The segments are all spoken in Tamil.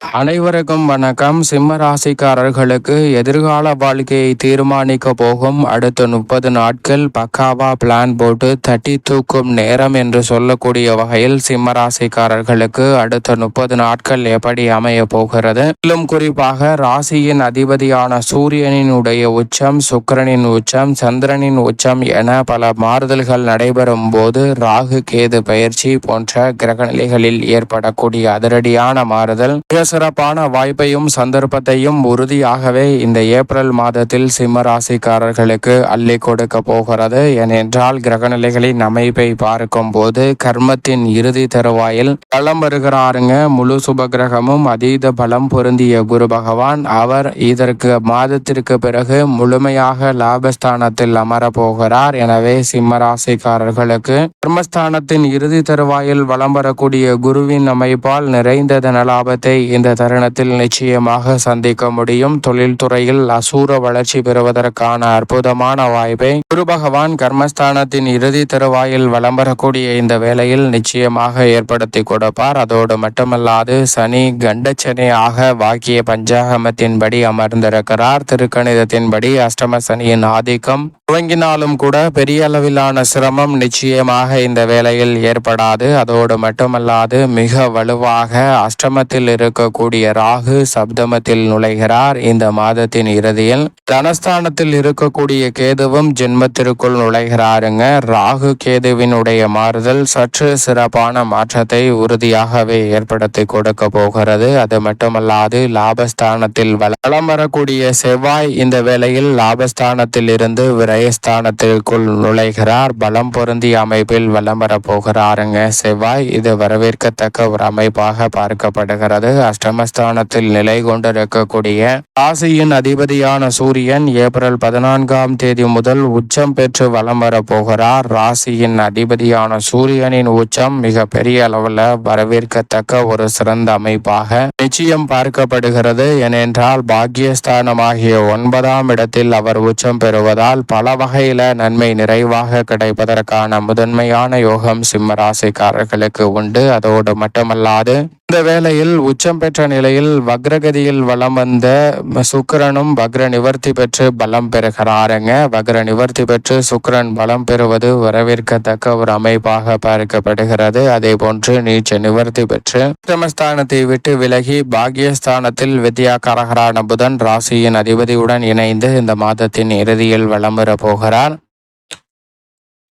அனைவருக்கும் வணக்கம். சிம்ம ராசிக்காரர்களுக்கு எதிர்கால வாழ்க்கையை தீர்மானிக்க போகும் அடுத்த முப்பது நாட்கள் பக்காவா பிளான் போட்டு தட்டி தூக்கும் நேரம் என்று சொல்லக்கூடிய வகையில் சிம்ம ராசிக்காரர்களுக்கு அடுத்த முப்பது நாட்கள் எப்படி அமைய போகிறது? மேலும் குறிப்பாக ராசியின் அதிபதியான சூரியனினுடைய உச்சம் சுக்கிரனின் உச்சம் சந்திரனின் உச்சம் என பல மாறுதல்கள் நடைபெறும் போது ராகு கேது பயிற்சி போன்ற கிரகநிலைகளில் ஏற்படக்கூடிய அதிரடியான மாறுதல் சிறப்பான வாய்ப்பையும் சந்தர்ப்பத்தையும் உறுதியாகவே இந்த ஏப்ரல் மாதத்தில் சிம்ம ராசிக்காரர்களுக்கு அள்ளி கொடுக்க போகிறது. ஏனென்றால் கிரகநிலைகளின் அமைப்பை பார்க்கும் போது கர்மத்தின் இறுதி தருவாயில் பலம் வருகிறாருங்க. முழு சுப கிரகமும் அதீத பலம் பொருந்திய குரு பகவான். அவர் இதற்கு மாதத்திற்கு பிறகு முழுமையாக லாபஸ்தானத்தில் அமர போகிறார் எனவே சிம்ம ராசிக்காரர்களுக்கு கர்மஸ்தானத்தின் இறுதி தருவாயில் வலம் வரக்கூடிய குருவின் அமைப்பால் நிறைந்த தன லாபத்தை இந்த தருணத்தில் நிச்சயமாக சந்திக்க முடியும். தொழில்துறையில் அசூர வளர்ச்சி பெறுவதற்கான அற்புதமான வாய்ப்பை குரு பகவான் கர்மஸ்தானத்தின் இறுதி தருவாயில் வலம் வரக்கூடிய இந்த வேளையில் நிச்சயமாக ஏற்படுத்தி கொடுப்பார். அதோடு மட்டுமல்லாது சனி கண்டச்சனி ஆக வாக்கிய பஞ்சாகமத்தின்படி அமர்ந்திருக்கிறார். திருக்கணிதத்தின்படி அஷ்டம சனியின் ஆதிக்கம் துவங்கினாலும் கூட பெரிய அளவிலான சிரமம் நிச்சயமாக இந்த வேளையில் ஏற்படாது. அதோடு மட்டுமல்லாது மிக வலுவாக அஷ்டமத்தில் இருக்கக்கூடிய ராகு சப்தமத்தில் நுழைகிறார். இந்த மாதத்தின் இறுதியில் தனஸ்தானத்தில் இருக்கக்கூடிய கேதுவும் ஜென்மத்திற்குள் நுழைகிறாருங்க. ராகு கேதுவினுடைய மாறுதல் சற்று சிறப்பான மாற்றத்தை உறுதியாகவே ஏற்படுத்தி கொடுக்க போகிறது. அது மட்டுமல்லாது லாபஸ்தானத்தில் வளம் வரக்கூடிய செவ்வாய் இந்த வேளையில் லாபஸ்தானத்தில் இருந்து விரயஸ்தானத்திற்குள் நுழைகிறார். பலம் பொருந்திய அமைப்பில் வலம் வர போகிறாருங்க. செவ்வாய் இது வரவேற்கத்தக்க ஒரு அமைப்பாக பார்க்கப்படுகிறது. அஷ்டமஸ்தானத்தில் நிலை கொண்டிருக்கக்கூடிய ராசியின் அதிபதியான சூரியன் ஏப்ரல் பதினான்காம் தேதி முதல் உச்சம் பெற்று வலம் வர போகிறார். ராசியின் அதிபதியான சூரியனின் உச்சம் மிக பெரிய அளவில் வரவேற்கத்தக்க ஒரு சிறந்த அமைப்பாக நிச்சயம் பார்க்கப்படுகிறது. ஏனென்றால் பாக்கியஸ்தானமாகிய ஒன்பதாம் இடத்தில் அவர் உச்சம் பெறுவதால் பல பல வகையில நன்மை நிறைவாக கிடைப்பதற்கான முதன்மையான யோகம் சிம்ம ராசிக்காரர்களுக்கு உண்டு. அதோடு மட்டுமல்லாது இந்த வேளையில் உச்சம் பெற்ற நிலையில் வக்ரகதியில் வளம் வந்த சுக்கரனும் வக்ர நிவர்த்தி பெற்று பலம் பெறுகிறாருங்க. வக்ர நிவர்த்தி பெற்று சுக்கரன் பலம் பெறுவது வரவேற்கத்தக்க ஒரு அமைப்பாக பார்க்கப்படுகிறது. அதே போன்று நீச்ச நிவர்த்தி பெற்று அஷ்டமஸ்தானத்தை விட்டு விலகி பாகியஸ்தானத்தில் வித்யாகாரகரான புதன் ராசியின் அதிபதியுடன் இணைந்து இந்த மாதத்தின் இறுதியில் வளம் பெற போகிறார்.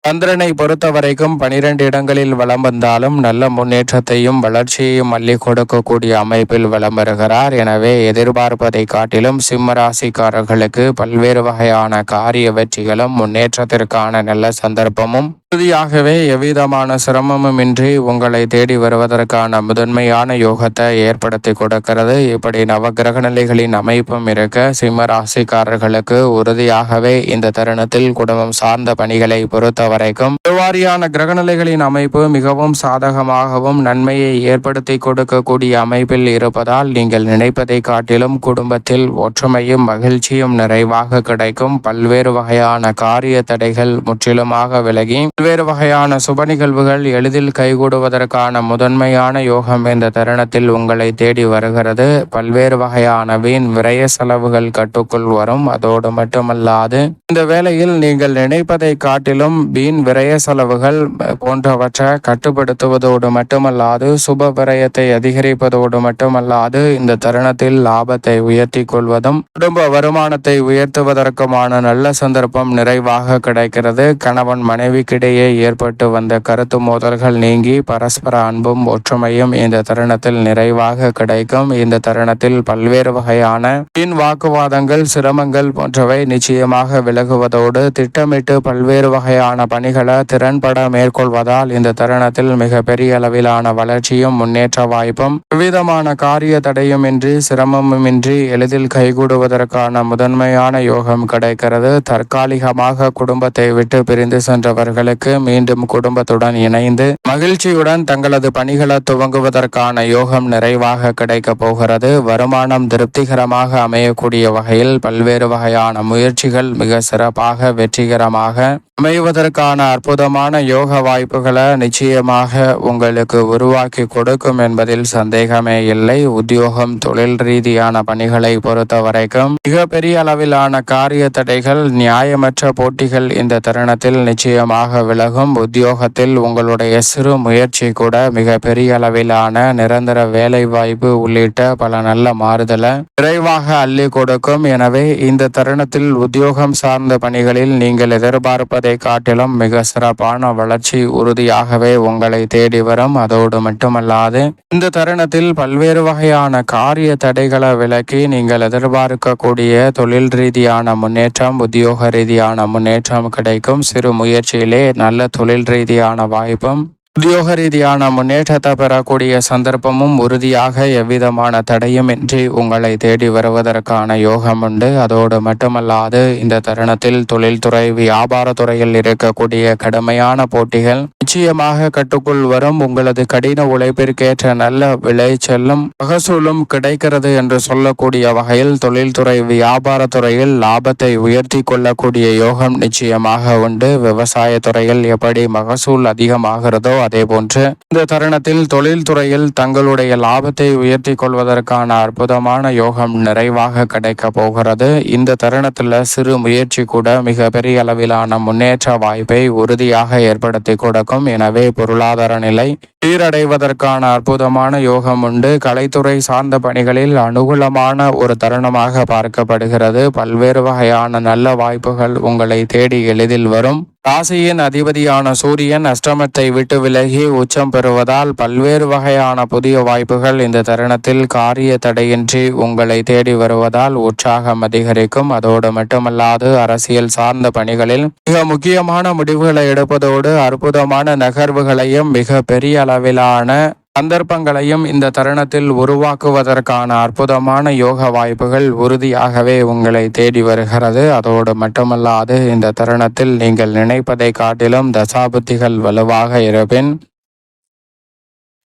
சந்திரனை பொறுத்த வரைக்கும் பனிரெண்டு இடங்களில் வலம் வந்தாலும் நல்ல முன்னேற்றத்தையும் வளர்ச்சியையும் மல்லி கொடுக்கக்கூடிய அமைப்பில் வலம் வருகிறார். எனவே எதிர்பார்ப்பதை காட்டிலும் சிம்ம ராசிக்காரர்களுக்கு பல்வேறு வகையான காரிய வெற்றிகளும் முன்னேற்றத்திற்கான நல்ல சந்தர்ப்பமும் உறுதியாகவே எவ்விதமான சிரமமும் இன்றி உங்களை தேடி வருவதற்கான முதன்மையான யோகத்தை ஏற்படுத்தி கொடுக்கிறது. இப்படி நவகிரக நிலைகளின் அமைப்பும் இருக்க சிம்ம ராசிக்காரர்களுக்கு உறுதியாகவே இந்த தருணத்தில் குடும்பம் சார்ந்த பணிகளை பொறுத்த வரைக்கும் வாரியான கிரகநிலைகளின் அமைப்பு மிகவும் சாதகமாகவும் நன்மையை ஏற்படுத்தி கொடுக்கக்கூடிய அமைப்பில் இருப்பதால் நீங்கள் நினைப்பதை காட்டிலும் குடும்பத்தில் ஒற்றுமையும் மகிழ்ச்சியும் நிறைவாக கிடைக்கும். பல்வேறு வகையான காரிய தடைகள் முற்றிலுமாக விலகி பல்வேறு வகையான சுப நிகழ்வுகள் எளிதில் கைகூடுவதற்கான முதன்மையான யோகம் இந்த தருணத்தில் உங்களை தேடி வருகிறது. பல்வேறு வகையான வீண் விரய செலவுகள் கட்டுக்குள் வரும். அதோடு மட்டுமல்லாது இந்த வேளையில் நீங்கள் நினைப்பதை காட்டிலும் வீண் விரய செலவுகள் போன்றவற்றை கட்டுப்படுத்துவதோடு மட்டுமல்லாது சுப விரயத்தை அதிகரிப்பதோடு மட்டுமல்லாது இந்த தருணத்தில் லாபத்தை உயர்த்தி கொள்வதும் குடும்ப வருமானத்தை உயர்த்துவதற்குமான நல்ல சந்தர்ப்பம் நிறைவாக கிடைக்கிறது. கணவன் மனைவிக்கிடையே இடையே ஏற்பட்டு வந்த கருத்து மோதல்கள் நீங்கி பரஸ்பர அன்பும் ஒற்றுமையும் இந்த தருணத்தில் நிறைவாக கிடைக்கும். இந்த தருணத்தில் பல்வேறு வகையான பின் வாக்குவாதங்கள் சிரமங்கள் போன்றவை நிச்சயமாக விலகுவதோடு திட்டமிட்டு பல்வேறு வகையான பணிகளை திறன்பட மேற்கொள்வதால் இந்த தருணத்தில் மிக பெரிய அளவிலான வளர்ச்சியும் முன்னேற்ற வாய்ப்பும் விதமான காரிய தடையும் இன்றி சிரமமும் இன்றி எளிதில் கைகூடுவதற்கான முதன்மையான யோகம் கிடைக்கிறது. தற்காலிகமாக குடும்பத்தை விட்டு பிரிந்து சென்றவர்களுக்கு அவர்களுக்கு மீண்டும் குடும்பத்துடன் இணைந்து மகிழ்ச்சியுடன் தங்களது பணிகளை துவங்குவதற்கான யோகம் நிறைவாக கிடைக்க போகிறது. வருமானம் திருப்திகரமாக அமையக்கூடிய வகையில் பல்வேறு வகையான முயற்சிகள் மிக சிறப்பாக வெற்றிகரமாக அமைவதற்கான அற்புதமான யோக வாய்ப்புகளை நிச்சயமாக உங்களுக்கு உருவாக்கி கொடுக்கும் என்பதில் சந்தேகமே இல்லை. உத்தியோகம் தொழில் ரீதியான பணிகளை பொறுத்த வரைக்கும் மிகப்பெரிய அளவிலான காரிய தடைகள் நியாயமற்ற போட்டிகள் இந்த தருணத்தில் நிச்சயமாக விலகும். உத்தியோகத்தில் உங்களுடைய சிறு முயற்சி கூட மிக பெரிய அளவிலான நிரந்தர வேலை வாய்ப்பு உள்ளிட்ட பல நல்ல மாறுதலை விரைவாக அள்ளி கொடுக்கும். எனவே இந்த தருணத்தில் உத்தியோகம் சார்ந்த பணிகளில் நீங்கள் எதிர்பார்ப்ப எதிர்பார்ப்பதை காட்டிலும் மிக சிறப்பான வளர்ச்சி உறுதியாகவே உங்களை தேடி வரும். அதோடு மட்டுமல்லாது இந்த தருணத்தில் பல்வேறு வகையான காரிய தடைகளை விலக்கி நீங்கள் எதிர்பார்க்கக்கூடிய தொழில் ரீதியான முன்னேற்றம் உத்தியோக ரீதியான முன்னேற்றம் கிடைக்கும். சிறு முயற்சியிலே நல்ல தொழில் ரீதியான வாய்ப்பும் உத்தியோக ரீதியான முன்னேற்றத்தை பெறக்கூடிய சந்தர்ப்பமும் உறுதியாக எவ்விதமான தடையுமின்றி உங்களை தேடி வருவதற்கான யோகம் உண்டு. அதோடு மட்டுமல்லாது இந்த தருணத்தில் தொழில்துறை வியாபாரத்துறையில் இருக்கக்கூடிய கடுமையான போட்டிகள் நிச்சயமாக கட்டுக்குள் வரும். உங்களது கடின உழைப்பிற்கேற்ற நல்ல விளைச்சலும் மகசூலும் கிடைக்கிறது என்று சொல்லக்கூடிய வகையில் தொழில்துறை வியாபாரத்துறையில் லாபத்தை உயர்த்தி கொள்ளக்கூடிய யோகம் நிச்சயமாக உண்டு. விவசாய துறையில் எப்படி மகசூல் அதிகமாகிறதோ அதே போன்று இந்த தருணத்தில் தொழில்துறையில் தங்களுடைய லாபத்தை உயர்த்தி கொள்வதற்கான அற்புதமான யோகம் நிறைவாக கிடைக்க போகிறது. இந்த தருணத்தில் சிறு முயற்சி கூட மிக பெரிய அளவிலான முன்னேற்ற வாய்ப்பை உறுதியாக ஏற்படுத்தி கொடுக்கும். எனவே பொருளாதார நிலை சீரடைவதற்கான அற்புதமான யோகம் உண்டு. கலைத்துறை சார்ந்த பணிகளில் அனுகூலமான ஒரு தருணமாக பார்க்கப்படுகிறது. பல்வேறு வகையான நல்ல வாய்ப்புகள் உங்களை தேடி எளிதில் வரும். ராசியின் அதிபதியான சூரியன் அஷ்டமத்தை விட்டு விலகி உச்சம் பெறுவதால் பல்வேறு வகையான புதிய வாய்ப்புகள் இந்த தருணத்தில் காரிய தடையின்றி உங்களை தேடி வருவதால் உற்சாகம் அதிகரிக்கும். அதோடு மட்டுமல்லாது அரசியல் சார்ந்த பணிகளில் மிக முக்கியமான முடிவுகளை எடுப்பதோடு அற்புதமான நகர்வுகளையும் மிக பெரிய அளவிலான சந்தர்ப்பங்களையும் இந்த தருணத்தில் உருவாக்குவதற்கான அற்புதமான யோக வாய்ப்புகள் உறுதியாகவே உங்களை தேடி வருகிறது. அதோடு மட்டுமல்லாது இந்த தருணத்தில் நீங்கள் நினைப்பதை காட்டிலும் தசாபுத்திகள் வலுவாக இருப்பின்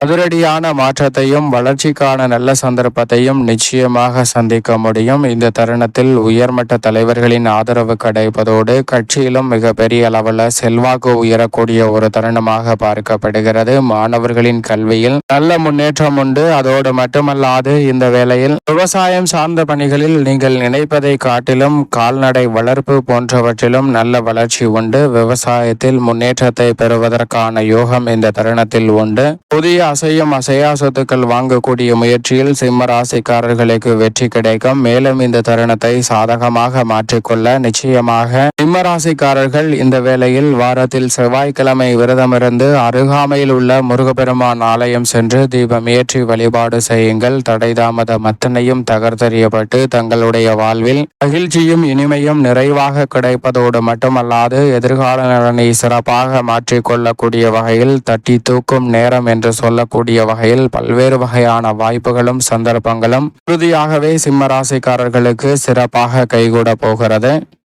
அதிரடியான மாற்றத்தையும் வளர்ச்சிக்கான நல்ல சந்தர்ப்பத்தையும் நிச்சயமாக சந்திக்க முடியும். இந்த தருணத்தில் உயர்மட்ட தலைவர்களின் ஆதரவு கிடைப்பதோடு கட்சியிலும் மிகப்பெரிய அளவில் செல்வாக்கு உயரக்கூடிய ஒரு தருணமாக பார்க்கப்படுகிறது. மாணவர்களின் கல்வியில் நல்ல முன்னேற்றம் உண்டு. அதோடு மட்டுமல்லாது இந்த வேளையில் விவசாயம் சார்ந்த பணிகளில் நீங்கள் நினைப்பதை காட்டிலும் கால்நடை வளர்ப்பு போன்றவற்றிலும் நல்ல வளர்ச்சி உண்டு. விவசாயத்தில் முன்னேற்றத்தை பெறுவதற்கான யோகம் இந்த தருணத்தில் உண்டு. புதிய அசையும் அசையா சொத்துக்கள் வாங்கக்கூடிய முயற்சியில் சிம்ம ராசிக்காரர்களுக்கு வெற்றி கிடைக்கும். மேலும் இந்த தருணத்தை சாதகமாக மாற்றிக்கொள்ள நிச்சயமாக சிம்ம ராசிக்காரர்கள் இந்த வேளையில் வாரத்தில் செவ்வாய்க்கிழமை விரதமிருந்து அருகாமையில் உள்ள முருகப்பெருமான் ஆலயம் சென்று தீபம் ஏற்றி வழிபாடு செய்யுங்கள். தடைதாமத மத்தனையும் அத்தனையும் தங்களுடைய வாழ்வில் மகிழ்ச்சியும் இனிமையும் நிறைவாக கிடைப்பதோடு மட்டுமல்லாது எதிர்கால நலனை சிறப்பாக மாற்றிக்கொள்ளக்கூடிய வகையில் தட்டி தூக்கும் நேரம் என்று சொல்ல கொள்ளக்கூடிய வகையில் பல்வேறு வகையான வாய்ப்புகளும் சந்தர்ப்பங்களும் உறுதியாகவே சிம்மராசிக்காரர்களுக்கு சிறப்பாக கைகூட போகிறது.